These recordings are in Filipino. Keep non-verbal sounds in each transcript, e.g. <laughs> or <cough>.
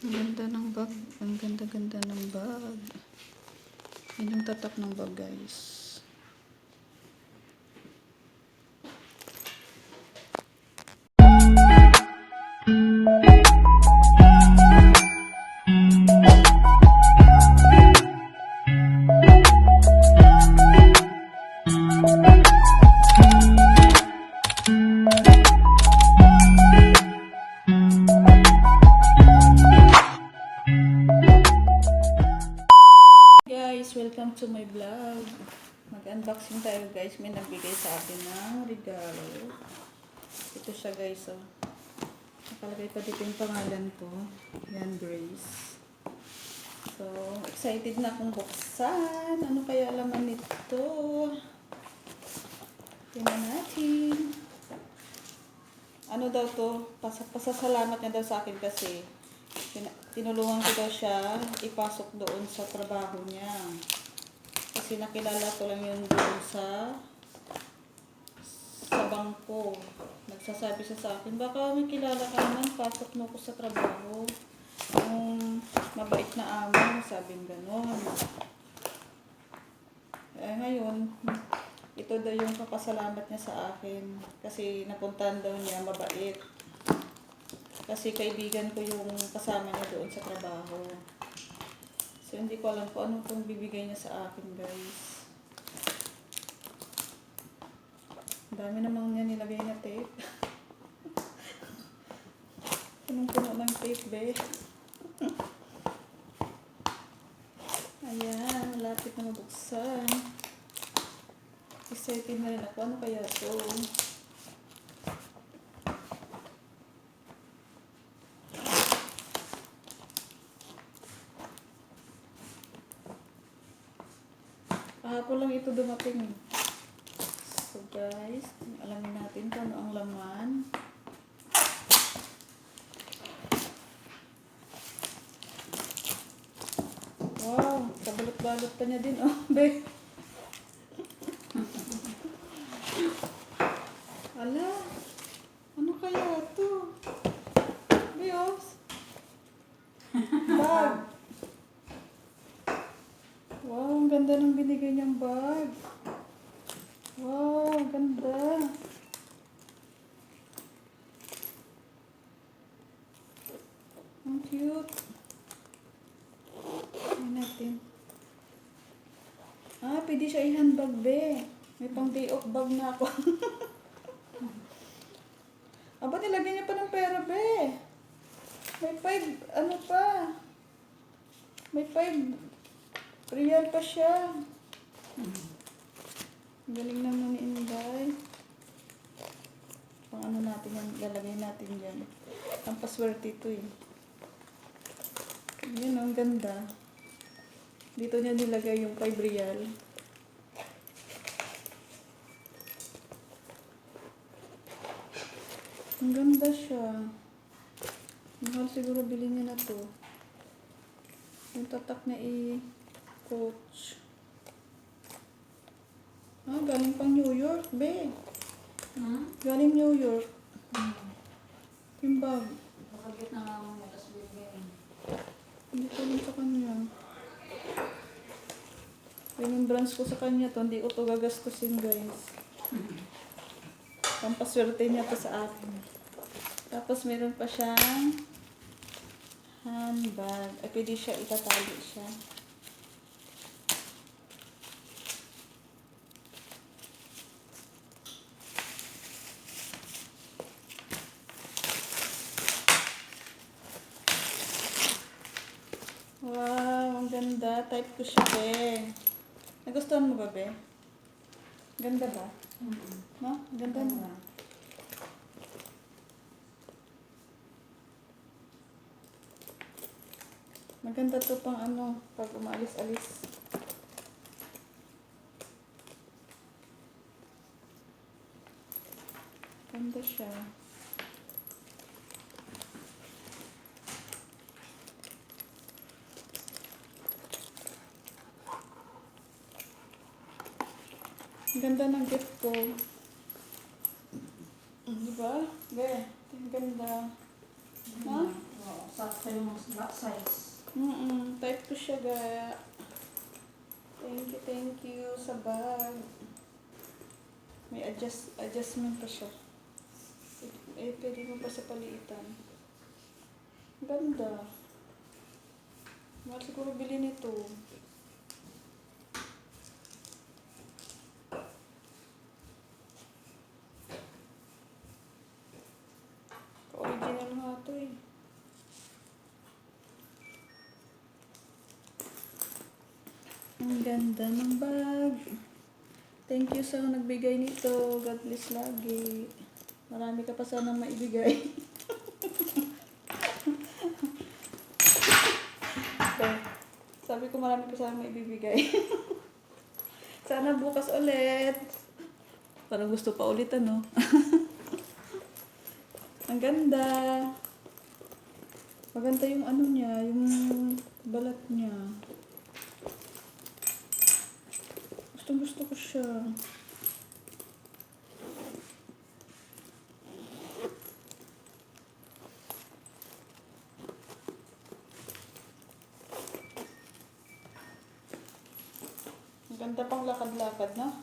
Ang ganda ng bag. Ang ganda-ganda ng bag. Yan yung tatak ng bag, guys. Welcome to my vlog. Mag-unboxing tayo guys. May nagbigay sa akin ng regalo. Ito siya guys. Oh. Nakalagay pa dito yung pangalan ko. Yan, Grace. So, excited na akong buksan. Ano kaya laman nito? Tingnan natin. Ano daw to? Pas pasasalamat niya daw sa akin kasi tin- tinulungan ko daw siya ipasok doon sa trabaho niya. Kasi nakilala ko lang yun doon sa sa bangko. Nagsasabi siya sa akin, baka may kilala ka naman, pasok mo ko sa trabaho. Yung mabait na amo, sabing ganon. Eh ngayon, ito daw yung papasalamat niya sa akin. Kasi napuntahan daw niya, mabait. Kasi kaibigan ko yung kasama niya doon sa trabaho. So, hindi ko alam kung anong pong bibigay niya sa akin, guys. Dami namang niya nilagay na tape. <laughs> Punong-puno ng tape, be. <laughs> Ayan, malapit na mabuksan. Excited na rin ako. Ano kaya to? Kahapon lang ito dumating. eh. So guys, alamin natin kung ano ang laman. Wow, kabalot-balot pa niya din. Oh, <laughs> be. Ala, ano kaya to? Bios. Bag. Wow, ang ganda ng niyang bag. Wow, ganda. Ang cute. Tingnan natin. Ah, pwede siya i-handbag, be. May pang day off bag na ako. <laughs> Aba, nilagyan niya pa ng pera, be. May five, ano pa? May five real pa siya. Galing naman ni Inday. Pang ano natin yan, lalagay natin dyan. Ang paswerte ito eh. Yun, ang ganda. Dito niya nilagay yung 5 real. Ang ganda siya. Mahal siguro bilhin niya na to. Yung tatak na i-coach. Ah, galing pang New York, be. Hmm? Galing New York. Yung bag. Bakit na nga mo tas? Hindi ko lang sa kanya. Remembrance ko sa kanya to. Hindi ko to gagastusin, guys. Pampaswerte niya to sa akin. Tapos meron pa siyang handbag. Ay, pwede siya itatali siya. Wow, ang ganda. Type ko siya, be. Nagustuhan mo ba, be? Ganda ba? No? Ganda mo. Maganda to pang ano, pag umaalis-alis. Ganda siya. Ganda ng gift ko. Di ba? Be, ang ganda. Ha? Oo, sakto yung mga size. Mm type ko siya ga. Thank you, thank you sa bag. May adjust, adjustment pa siya. Eh, pwede mo pa sa paliitan. Ganda. Mahal siguro bilhin ito. Original nga ito eh. Ang ganda ng bag. Thank you sa nagbigay nito. God bless lagi. Marami ka pa sana maibigay. Okay. <laughs> Sabi ko marami pa sana maibibigay. <laughs> sana bukas ulit. Parang gusto pa ulit ano. <laughs> Ang ganda. Maganda yung ano niya, yung balat niya. Gustong gusto ko siya. Ganda pang lakad-lakad, no?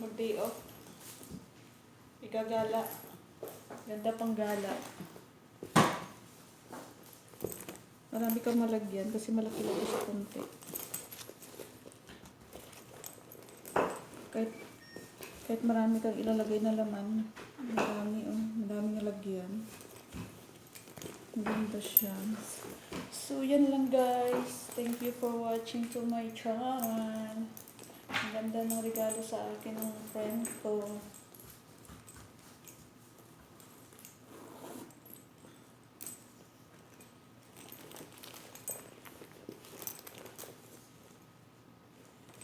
Mag-day off. Igagala. Ganda pang gala. Marami kang malagyan kasi malaki-laki sa konti. Kahit, kahit marami kang ilalagay na laman, marami, oh, madaming nalagyan. Maganda siya. So, yan lang guys. Thank you for watching to my channel. Ang ganda ng regalo sa akin ng friend ko.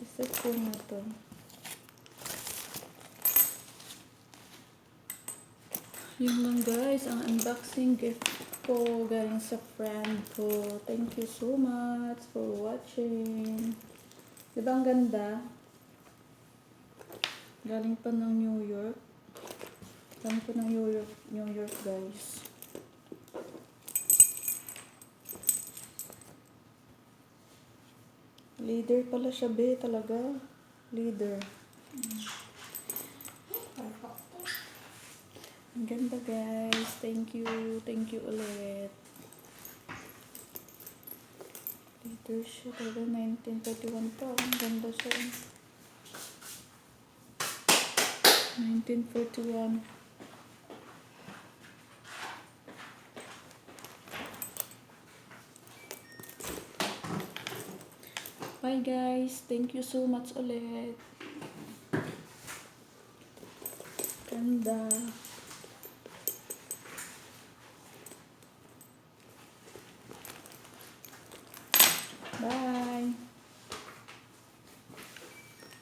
Isa po na to. Yun lang guys, ang unboxing gift ko galing sa friend ko. Thank you so much for watching. Di ba ang ganda? Galing pa ng New York. Galing pa ng New York, New York guys. Leader pala siya be talaga. Leader. Perfect. Ang ganda guys. Thank you. Thank you ulit. Leader siya talaga. 1941 pa. Ang ganda siya. 1941. Bye guys. Thank you so much ulit. Ganda. Bye.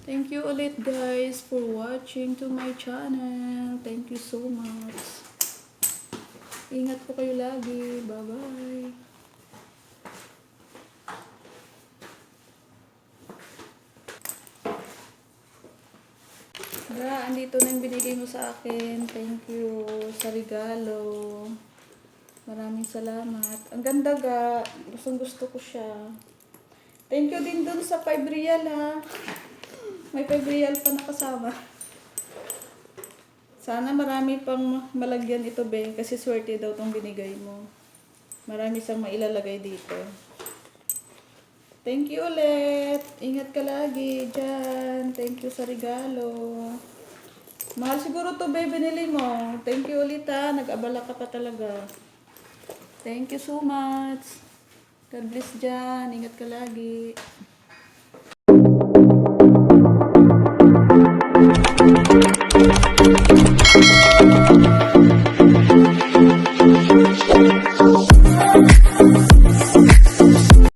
Thank you ulit guys for watching to my channel. Thank you so much. Ingat po kayo lagi. Bye-bye. Ga, andito na binigay mo sa akin. Thank you sa regalo. Maraming salamat. Ang ganda ga. Gustong gusto ko siya. Thank you din dun sa 5 real ha. May 5 real pa nakasama. Sana marami pang malagyan ito, be. Kasi swerte daw tong binigay mo. Marami siyang mailalagay dito. Thank you ulit. Ingat ka lagi dyan. Thank you sa regalo. Mahal siguro to, be, binili mo. Thank you ulit ha. Nag-abala ka pa talaga. Thank you so much. God bless dyan. Ingat ka lagi. Thank you.